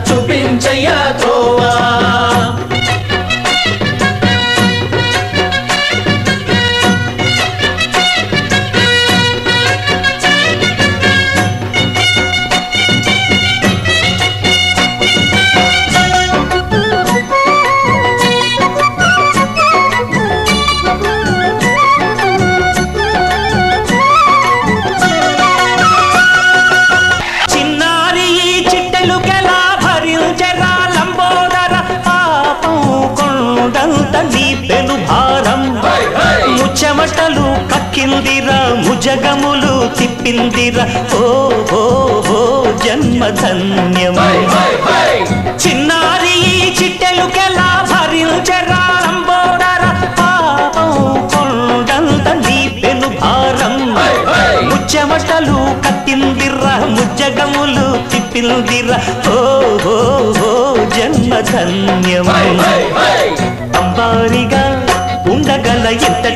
చూపించయ్యా త్రోవా. చెక్కిందిరా ముజగములు తిప్పిందిరా. ఓ ఓ జన్మ జన్మధన్యం చిన్నారి చిట్టెలు కెలా భరించరా భారం. ముచ్చమటలు కట్టిందిరా ముజగములు తిప్పిందిరా. ఓ ఓ ఓ జన్మధన్యం అంబారిగా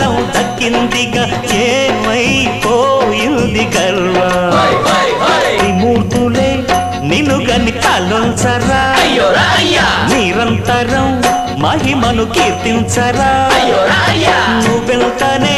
కాలం దక్కిందిగా చేమైపోయింది గర్వా. త్రిమూర్తులే నిన్ను గని తలొంచరా నిరంతరం మహిమను కీర్తించరా. నువ్వెళ్తానే